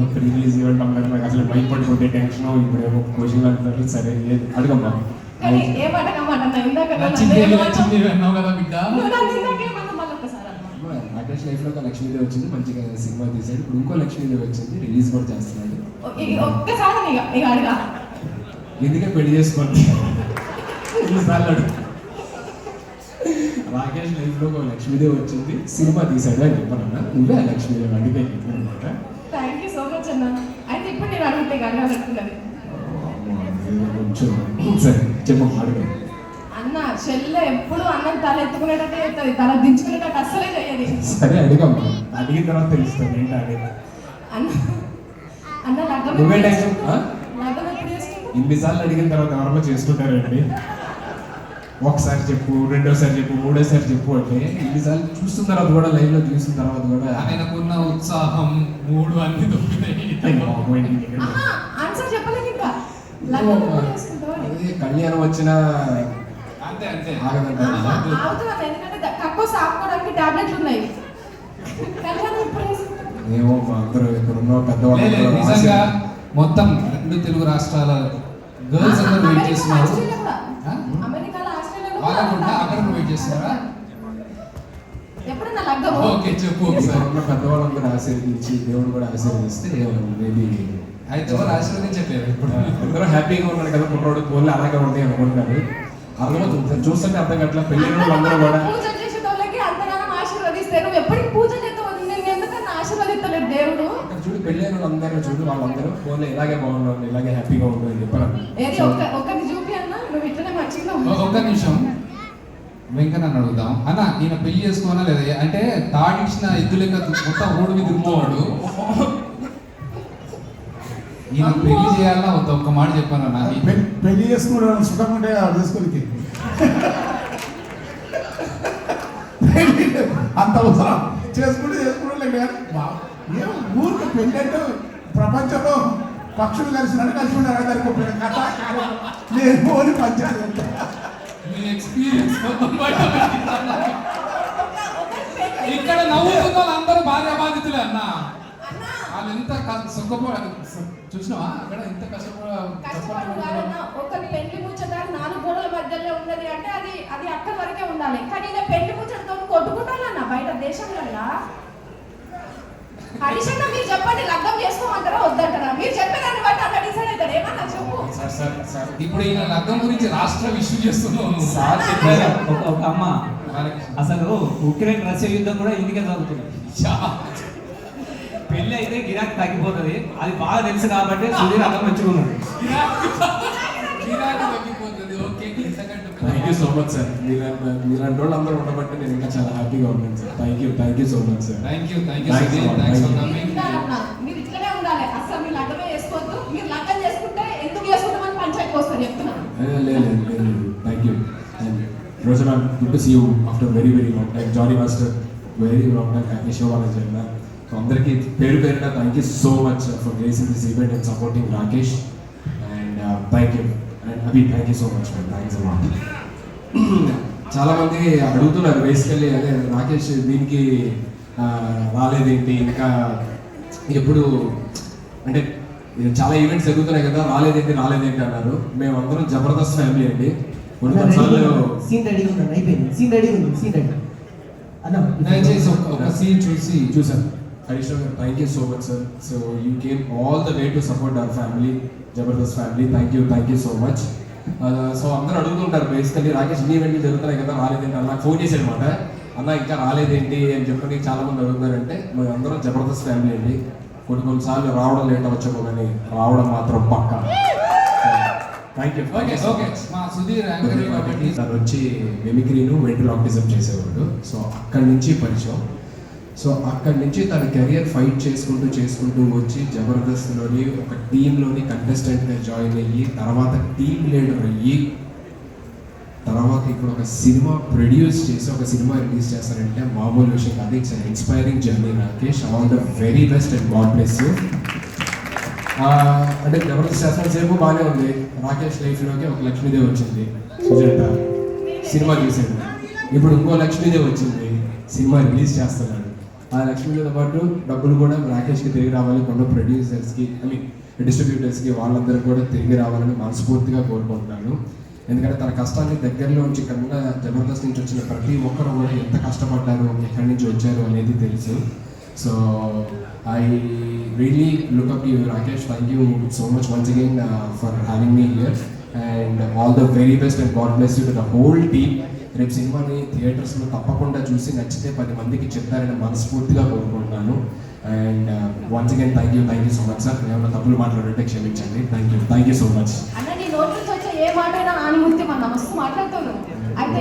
ఏదో pre release event అన్నారు నాకు అసలు భయపడిపోతే టెన్షన్ ఇప్పుడు ఏమో కోచింగ్ అంటున్నారు సరే ఏది? అడగమ్మా. రాకేష్ లైఫ్లో ఒక లక్ష్మీదేవి వచ్చింది మంచిగా సినిమా తీసాడు ఇప్పుడు ఇంకో లక్ష్మీదేవి వచ్చింది రిలీజ్ కూడా చేస్తున్నాడు. అడగా. ఎందుకే పెళ్ళి చేసుకోండి? అడుగు. రాకేష్ లైఫ్లో ఒక లక్ష్మీదేవి వచ్చింది సినిమా తీసాడు అని చెప్పానన్నా. నువ్వే ఆ లక్ష్మీదేవి సో మచ్ అన్న అయితే ఇప్పుడు నేను అడిగితే చెప్పు అడుగు అన్న చెల్లె ఎప్పుడు అన్నం తల ఎత్తుకునేటట్టే చేస్తుంది. తల దించుకునేటట్టు అస్సలే చేయదు. సరే అడిగమ్మా అడిగిన తర్వాత తెలుస్తుంది ఏంటి అడిగి అన్న అన్న లగ్గం? లగ్గం ఎప్పుడు చేసుకుంటావు? ఇన్నిసార్లు అడిగిన తర్వాత ఎవరన్నా చేసుకుంటారండి ఒకసారి చెప్పు రెండోసారి చెప్పు మూడోసారి చెప్పు అంటే ఇన్నిసార్లు చూస్తున్న తర్వాత కూడా లైవ్లో చూసిన తర్వాత కూడా ఆయనకున్న ఉత్సాహం మూడు అన్ని. అదే కళ్యాణం వచ్చిన అంతే అంతే. టాబ్లెట్లు ఉన్నాయి? ఏమో అందరూ ఇక్కడ ఉన్న పెద్దవాళ్ళు నిజంగా మొత్తం రెండు తెలుగు రాష్ట్రాల గర్ల్స్ అందరూ వెయిట్ చేస్తున్నారు. కూడా అక్కడ కూడా వెయిట్ చేస్తున్నారా ఎప్పుడన్నా లగ్గం ఓకే చెప్పు ఒకసారి. ఉన్న పెద్దవాళ్ళందరూ ఆశీర్వదించి దేవుడు కూడా ఆశీర్వదిస్తే మేబీ అయితే ఎవరు ఆశీర్వదించట్లేదు ఇప్పుడు? అందరూ హ్యాపీగా ఉన్నాడు కదా కుర్రోడు పోలే అలాగే ఉంటాయి అనుకుంటున్నారు. అర్థమవుతుంది. చూస్తుంటే అర్థం కట్ల పెళ్ళిన వాళ్ళందరూ కూడా. పూజ చేసే వాళ్ళకి అంతగానం ఆశీర్వదిస్తే నువ్వు ఎప్పటికి పూజ చేస్తావు నేను ఎందుకన్నా ఆశీర్వదిస్తలేదు దేవుడు? చూడు పెళ్ళైన వాళ్ళందరూ చూడు వాళ్ళందరూ ఫోన్లో ఇలాగే బాగున్నారు ఇలాగే హ్యాపీగా ఉండు అని చెప్పారు. ఒక్క నిమిషం. వెంకన్న అడుగుదాం. అన్న ఈయన పెళ్ళి చేసుకోవాలా లేదా? అంటే తాడిచ్చిన ఎద్దు లెక్క మొత్తం రోడ్డు మీద తిరుగుతున్నాడు. ఈయన పెళ్ళి చేయాలన్నా వద్దా? ఒక్క మాట చెప్పాను అన్న. పెళ్ళి ఉంటే ఆడు చేసుకోనికి. పెళ్ళి అంత అవసరం. చేసుకుంటే చేసుకుంటే ఊరికి పెళ్ళి అంటే ప్రపంచంలో పక్షులు కలిసినట్టు కలిసి ఉన్నారు దానికి ఒక కథ. నేను ఓని పంచాయతీ మీ ఎక్స్పీరియన్స్. ఇక్కడ నవ్వుతున్న వాళ్ళందరూ భార్య బాధితులే అన్న. వాళ్ళు ఎంత సుఖపడ చూసినావా? అక్కడ ఎంత కష్టపడ ఒకరి పెళ్ళి ముచ్చట నాలుగు గోడల మధ్యలో ఉన్నది అంటే అది అది అక్కడి వరకే ఉండాలి. కానీ పెళ్ళి ముచ్చటతో కొట్టుకుంటానన్న బయట దేశంలో హరీష్ మీరు చెప్పండి లగ్గం చేసుకోమంటారా వద్దంటారా? మీరు చెప్పేదాన్ని బట్టి అన్న డిసైడ్ అవుతాడు. ఏమన్నా చెప్పు. సార్ సార్ సార్ ఇప్పుడు ఈయన లగ్గం గురించి రాష్ట్ర ఇష్యూ చేస్తున్నావు నువ్వు. సార్ చెప్పారు. ఒక ఒక అమ్మ. అసలు ఉక్రెయిన్ రష్యా యుద్ధం కూడా ఇందుకే జరుగుతుంది. చా. పెళ్ళి అయితే గిరాకీ తగ్గిపోతుంది. అది బాగా తెలుసు కాబట్టి సుధీర్ అక్కడ మంచుకున్నాడు గిరాకీ తగ్గిపోతుంది ఓకే ఇంతకంటే thank you so much sir మీలాంటి మీలాంటి వాళ్ళు అందరూ ఉండబట్టి నేను ఇంకా చాలా హ్యాపీగా ఉన్నాను sir thank you thank you so much sir thank you thank you thanks for thank you. Coming మీరు ఇట్లనే ఉండాలి. అసలు మీరు లగ్గమే చేసుకోవద్దు. మీరు లగ్గం చేసుకుంటే ఎందుకు చేసుకుంటామని పంచాయతీ వస్తారు చెప్తున్నాను లేదు లేదు లేదు థ్యాంక్ యూ అండ్ రోజున good to see you after very very long time Jani master very long time happy show వాళ్ళ జర్నా సో అందరికీ పేరు పేరున thank you so much for gracing this event and supporting Rakesh and thank you and Abhi thank you so much thanks a lot చాలా మంది అడుగుతున్నారు basically అదే రాకేష్ దీనికి రాలేదేంటి? ఇంకా ఎప్పుడు అంటే చాలా ఈవెంట్స్ జరుగుతున్నాయి కదా రాలేదేంటి రాలేదేంటి అన్నారు. మేము అందరం జబర్దస్త్ ఫ్యామిలీ అండి. కొన్ని కొన్నిసార్లు సీన్ రెడీ ఉన్నాను అయిపోయింది. సీన్ రెడీ ఉంది సీన్ రెడీ. అన్న దయచేసి ఒక ఒక సీన్ చూసి చూసాను హరీష్ రావు గారు thank you so much sir so you came all the way to support our family Jabardasth family thank you thank you so much so అందరూ అడుగుతుంటారు బేసికల్లీ రాకేష్ ఇన్ని ఈవెంట్లు జరుగుతున్నాయి కదా రాలేదేంటి అన్న ఫోన్ చేశాడు అనమాట అన్న ఇంకా రాలేదేంటి అని చెప్పని చాలా మంది అడుగుతున్నారంటే మేము అందరం జబర్దస్త్ ఫ్యామిలీ అండి. కొన్ని కొన్నిసార్లు రావడం లేట్ అవ్వచ్చేమో కానీ రావడం మాత్రం పక్క. థ్యాంక్ యూ ఓకే ఓకే మా సుధీర్ యాంకర్ కాబట్టి తను వచ్చి మెమిక్రీను వెంట్రాక్టిజం చేసేవాడు. సో అక్కడి నుంచి పరిచయం. సో అక్కడి నుంచి తన కెరియర్ ఫైట్ చేసుకుంటూ చేసుకుంటూ వచ్చి జబర్దస్త్లోని ఒక టీంలోని కంటెస్టెంట్గా జాయిన్ అయ్యి తర్వాత టీమ్ లీడర్ అయ్యి తర్వాత ఇప్పుడు ఒక సినిమా ప్రొడ్యూస్ చేసి ఒక సినిమా రిలీజ్ చేస్తారంటే మామూలు విషయం కాదు. It's inspiring journey Rakesh all the very best and God bless అంటే జబర్దస్త్ చేస్తున్న సేపు బాగానే ఉంది. రాకేష్ లైఫ్లోకి ఒక లక్ష్మీదేవి వచ్చింది. సుజాత. సినిమా చూసాడు ఇప్పుడు ఇంకో లక్ష్మీదేవి వచ్చింది. సినిమా రిలీజ్ చేస్తున్నాడు. ఆ లక్ష్మితో పాటు డబ్బులు కూడా రాకేష్కి తిరిగి రావాలి కొండ ప్రొడ్యూసర్స్కి ఐ మీన్ డిస్ట్రిబ్యూటర్స్కి వాళ్ళందరూ కూడా తిరిగి రావాలని మనస్ఫూర్తిగా కోరుకుంటున్నాను. ఎందుకంటే తన కష్టాన్ని దగ్గరలో ఉంచి కన్నా జబర్దస్త్ నుంచి వచ్చిన ప్రతి ఒక్కరు కూడా ఎంత కష్టపడ్డారు ఎక్కడి నుంచి వచ్చారు అనేది తెలుసు. So I really look up you Rakesh thank you so much once again for having me here. And all the very best and God bless you to the whole team. రేపు సినిమాని థియేటర్స్లో తప్పకుండా చూసి నచ్చితే పది మందికి చెప్తారని మనస్ఫూర్తిగా కోరుకుంటున్నాను. And once again thank you thank you so much sir ఏమైనా తప్పులు మాట్లాడుంటే క్షమించండి. Thank you thank you so much అంటే నీ నోటి నుంచి వచ్చే ఏ మాట అయినా ఆనిముత్యం అన్న మస్తు మాట్లాడుతావు అయితే